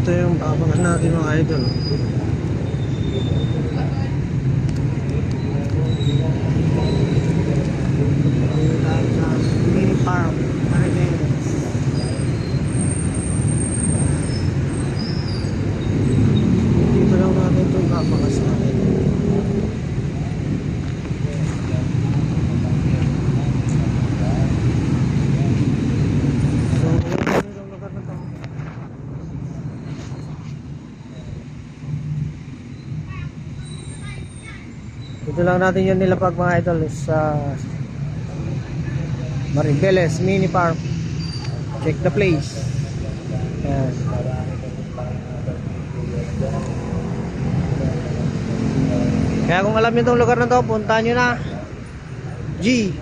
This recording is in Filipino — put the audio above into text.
Ito yung abangan natin mga idol. Mini farm. Maribeles. Dito lang natin ito kapakas natin. So, ito yung lugar na to. Dito lang natin yun nilapag mga idol sa Maribeles Mini Farm. Check the place. Yan. Kaya kung alam niyo itong lugar na to, puntahan nyo na. G.